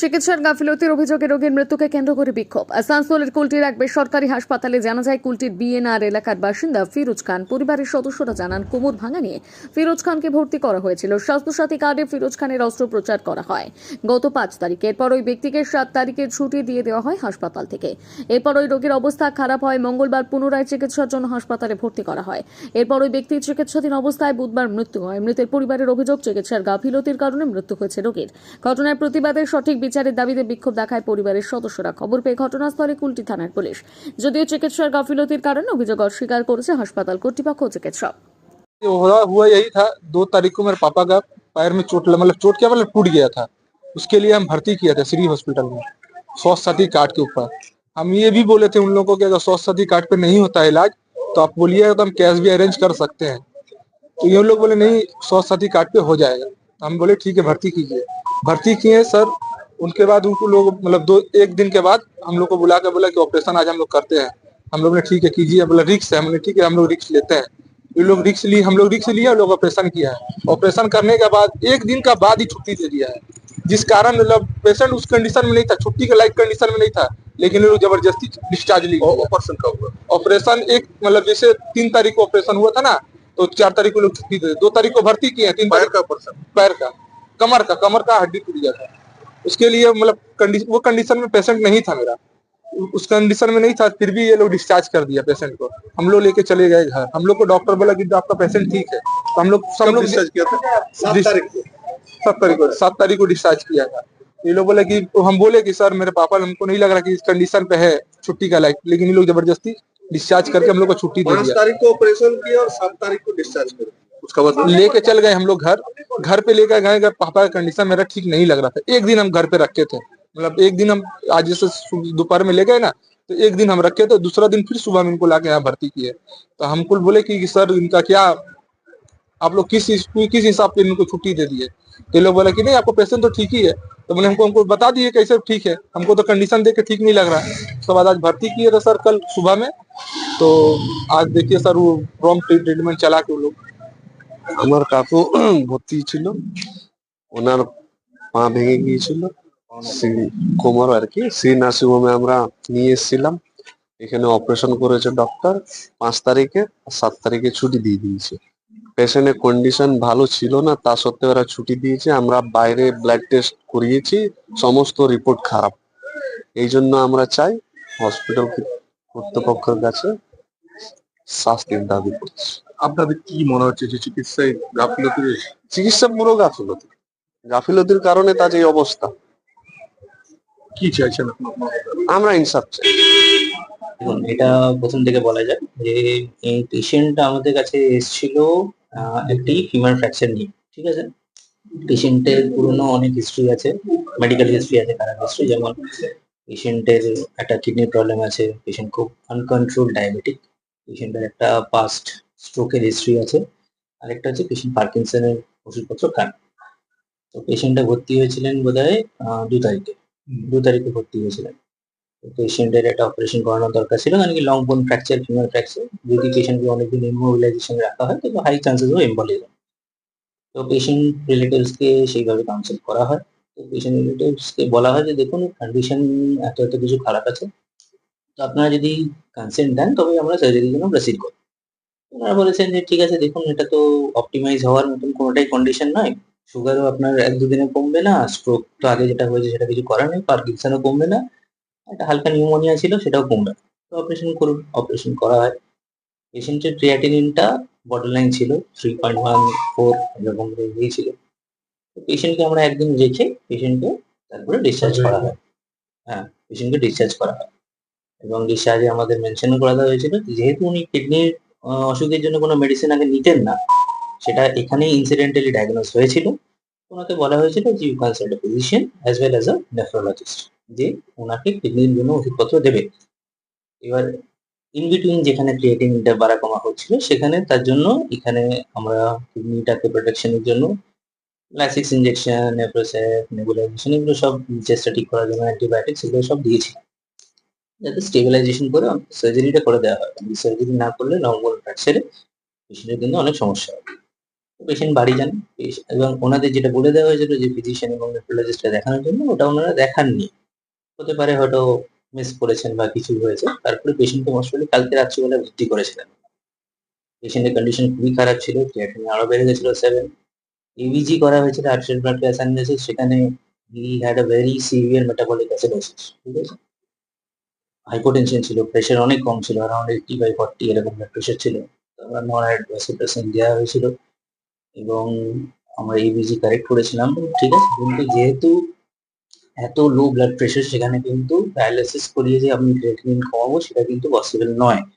চিকিৎসার গাফিলতির অভিযোগে রোগীর মৃত্যুকে কেন্দ্র করে বিক্ষোভ। আসানসোলের কুলটির এক বেসরকারি হাসপাতালে জানা যায়, কুলটির বিএনআর এলাকার বাসিন্দা ফিরোজ খান পরিবারের সদস্যরা জানান, কোমর ভাঙা নিয়ে ফিরোজ খানকে ভর্তি করা হয়েছিল। স্বাস্থ্যসাথী কার্ডে ফিরোজ খানের অস্ত্রোপচার করা হয়। গত পাঁচ তারিখে এরপর ওই ব্যক্তিকে সাত তারিখে ছুটি দিয়ে দেওয়া হয় হাসপাতাল থেকে। এরপর ওই রোগীর অবস্থা খারাপ হয়, মঙ্গলবার পুনরায় চিকিৎসার জন্য হাসপাতালে ভর্তি করা হয়। এরপর ওই ব্যক্তির চিকিৎসাধীন অবস্থায় বুধবার মৃত্যু হয়। মৃতের পরিবারের অভিযোগ, চিকিৎসার গাফিলতির কারণে মৃত্যু হয়েছে রোগীর। ঘটনার প্রতিবাদে সঠিক বিচারের দাবিতে বিক্ষোভ দেখায় পরিবারের সদস্যরা খবর পেয়ে ঘটনাস্থলে কুলটি থানার পুলিশ যদিও চিকিৎসার গাফিলতির কারণে অভিযোগ অস্বীকার করেছে হাসপাতাল কর্তৃপক্ষ ও চিকিৎসক ये हुआ हुआ यही था दो तारीख को मेरे पापा का पैर में चोट लगा- मतलब चोट क्या मतलब टूट गया था उसके लिए हम भर्ती किया था श्री हॉस्पिटल में स्वास्थ्य साथी कार्ड के ऊपर हम ये भी बोले थे उन लोगों को कि अगर स्वास्थ्य साथी कार्ड पे नहीं होता है इलाज तो आप बोलिएगा तो हम कैश भी अरेंज कर सकते हैं तो ये लोग बोले नहीं स्वास्थ्य साथी कार्ड पे हो जाएगा तो हम बोले ठीक है भर्ती कीजिए भर्ती किए सर उनके बाद उनको लोग मतलब दो एक दिन के बाद हम लोग को बुला के बोला कि ऑपरेशन आज हम लोग करते हैं। हम लोग ने ठीक है कीजिए। बोला रिक्स है। हमने ठीक है हम लोग रिक्स लेते हैं। ये लोग रिक्स लिए हम लोग रिक्स लिए और लोग ऑपरेशन किया है। ऑपरेशन करने के बाद एक दिन का बाद ही छुट्टी दे दिया है। जिस कारण मतलब पेशेंट उस कंडीशन में नहीं था छुट्टी के लाइक कंडीशन में नहीं था लेकिन ये लोग ज़बरदस्ती डिस्चार्ज लिए। ऑपरेशन का हुआ? ऑपरेशन एक मतलब जैसे तीन तारीख को ऑपरेशन हुआ था ना तो चार तारीख को लोग छुट्टी दे दो तारीख को भर्ती किए तीन तारीख का ऑपरेशन पैर का कमर का कमर का हड्डी टूट गया था। उसके लिए मतलब कंडीशन वो कंडीशन में पेशेंट नहीं था मेरा। उस कंडीशन में नहीं था फिर भी ये लोग डिस्चार्ज कर दिया पेशेंट को। हम लोग लेके चले गए घर। हम लोग को डॉक्टर बोला कि आपका पेशेंट ठीक है। तो हम लोग सब लोग डिस्चार्ज किया था? सात तारीख को। सात तारीख को डिस्चार्ज किया था। ये लोग बोले कि तो हम बोले कि सर मेरे पापा हमको नहीं लग रहा कि इस कंडीशन पे है छुट्टी का लायक लेकिन ये लोग ज़बरदस्ती डिस्चार्ज करके हम लोग को छुट्टी दे दिया। तारीख को ऑपरेशन किया और सात तारीख को डिस्चार्ज कर उसका बाद लेके चल गए हम लोग घर। घर पे लेकर गए, घर पापा का कंडीशन मेरा ठीक नहीं लग रहा था। एक दिन हम घर पे रखे थे। मतलब एक दिन हम आज जैसे दोपहर में ले गए ना तो एक दिन हम रखे थे, दूसरा दिन फिर सुबह में इनको लाके यहाँ भर्ती किए। तो हमको बोले कि सर इनका क्या, आप लोग किस किस हिसाब से इनको छुट्टी दे दिए? तो लोग बोला कि नहीं, आपको पेशेंट तो ठीक ही है। तो मैंने हमको हमको बता दिए कैसे ठीक है। हमको तो कंडीशन देख के ठीक नहीं लग रहा। है उसके बाद आज भर्ती किए थे सर कल सुबह में। तो आज देखिए सर वो प्रॉम्प्ट ट्रीटमेंट चला के वो लोग। আমার কাকু ভর্তি ছিল। ওনার পা ভেঙে গিয়েছিল। কোমর আর কি, শ্রী নার্সিং হোমে আমরা নিয়ে এসেছিলাম। এখানে অপারেশন করেছে ডক্টর। পাঁচ তারিখে, সাত তারিখে ছুটি দিয়ে দিয়েছে। পেশেন্টের কন্ডিশন ভালো ছিল না, তা সত্ত্বেও ওরা ছুটি দিয়েছে। আমরা বাইরে ব্লাড টেস্ট করিয়েছি, সমস্ত রিপোর্ট খারাপ। এই জন্য আমরা চাই হসপিটাল কর্তৃপক্ষের কাছে শাস্তির দাবি করছি। আপনাদের কি মনে হচ্ছে যে চিকিৎসায় গাফিলতি রয়েছে চিকিৎসা পুরো গাফিলতি। গাফিলতির কারণে তার এই অবস্থা। কি চাইছেন আমরা ইনসাফ চাই। এটা প্রথম থেকে বলা যায় যে এই পেশেন্ট আমাদের কাছে এসেছিল আহ, একটি ফিমার ফ্র্যাকচার নিয়ে ঠিক আছে? পেশেন্টের পুরনো অনেক হিস্ট্রি আছে মেডিকেল হিস্ট্রি আছে খারাপ হিস্ট্রি যেমন পেশেন্টের একটা কিডনি প্রবলেম আছে পেশেন্ট খুব আনকন্ট্রোল ডায়াবেটিক পেশেন্টের একটা পাস্ট স্ট্রোকের হিস্ট্রি আছে। আরেকটা হচ্ছে পেশেন্ট পার্কিনসনের ওষুধপত্র খান তো পেশেন্টটা ভর্তি হয়েছিলেন বোধহয় দু তারিখে। দু তারিখে ভর্তি হয়েছিলেন। পেশেন্টের একটা অপারেশন করানোর দরকার ছিল মানে কি লং বোন ফ্র্যাকচার ফিমার ফ্র্যাকচার যদি পেশেন্টকে অনেকদিন ইমোবিলাইজেশন রাখা হয় তো হাই চান্সেস ও এম্বলিজম তো পেশেন্ট রিলেটিভসকে সেইভাবে কাউন্সিল করা হয়। তো পেশেন্ট রিলেটিভসকে বলা হয় যে দেখুন কন্ডিশন এত এত কিছু খারাপ আছে। তো আপনারা যদি কনসেন্ট দেন তবে আমরা সার্জারির জন্য প্রসিড করি ওনারা বলেছেন যে, ঠিক আছে, দেখুন, এটা তো অপটিমাইজ হওয়ার মতন কোনোটাই কন্ডিশন নয়। সুগারও আপনার এক দুদিনে কমবে না স্ট্রোক তো আগে যেটা হয়েছে সেটা কিছু করার নেই পার্কিনসনও কমবে না, একটা হালকা নিউমোনিয়া ছিল, সেটাও কমবে না। তো অপারেশন করুন অপারেশন করা হয়। পেশেন্টের ক্রিয়াটিনিনটা বর্ডার লাইন ছিল থ্রি পয়েন্ট ওয়ান ফোর এরকম ছিল। তো পেশেন্টকে আমরা একদিন রেখে পেশেন্টকে তারপরে ডিসচার্জ করা হয়। হ্যাঁ পেশেন্টকে ডিসচার্জ করা হয়। এবং ডিসচার্জে আমাদের মেনশন করা হয়েছিল, যেহেতু উনি কিডনির অসুখের জন্য কোনো মেডিসিন আগে নিতেন না। সেটা এখানেই ইনসিডেন্টালি ডায়াগনোস হয়েছিল। ওনাকে বলা হয়েছিল যে you consult a physician as well as a nephrologist যে ওনাকে কিডনির জন্য ওষুধপত্র দেবে। এবার ইন বিটুইন যেখানে ক্রিয়েটিনটা বাড়া কমা হচ্ছিল, সেখানে তার জন্য এখানে আমরা কিডনিটাকে প্রোটেকশনের জন্য লাইসিক্স ইঞ্জেকশন নেপ্রোসেপ নেবুলাইজেশন এগুলো সব চেষ্টা ঠিক করার জন্য অ্যান্টিবায়োটিক্স এগুলো সব দিয়েছি। যাতে স্টেবিলাইজেশন করে সার্জারিটা করে দেওয়া হয়। সার্জারি না করলে লং বোন ফ্র্যাকচারে পেশেন্টের কিন্তু অনেক সমস্যা হয় পেশেন্ট বাড়ি যান। এবং ওনাদের যেটা বলে দেওয়া হয়েছিল যে ফিজিশিয়ান এবং নেফ্রোলজিস্টটা দেখানোর জন্য, ওটা ওনারা দেখাননি। হতে পারে হয়তো মিস করেছেন বা কিছু হয়েছে। তারপরে পেশেন্টকে মোস্টলি কালকে রাত্রিবেলা ভর্তি করেছিলেন। পেশেন্টের কন্ডিশন খুবই খারাপ ছিল ক্রিয়াটিনিন আরও বেড়ে গেছিল সেভেন ইভিজি করা হয়েছিল আর্টিফিশিয়াল ব্লাড অ্যানালিসিস সেখানে he had a very severe metabolic acidosis ঠিক আছে? হাইপোটেনশন ছিল প্রেশার অনেক কম ছিল অ্যারাউন্ড এইটটি বাই ফর্টি এরকম ব্লাড প্রেশার ছিল। আমরা নন ভ্যাসোপ্রেসিন দেওয়া হয়েছিল এবং আমরা ইবিজি কারেক্ট করেছিলাম, ঠিক আছে? কিন্তু যেহেতু এত লো ব্লাড প্রেশার সেখানে কিন্তু ডায়ালিসিস করিয়ে যে আমি ক্রিয়েটিনিন কমাবো, সেটা কিন্তু পসিবল নয়।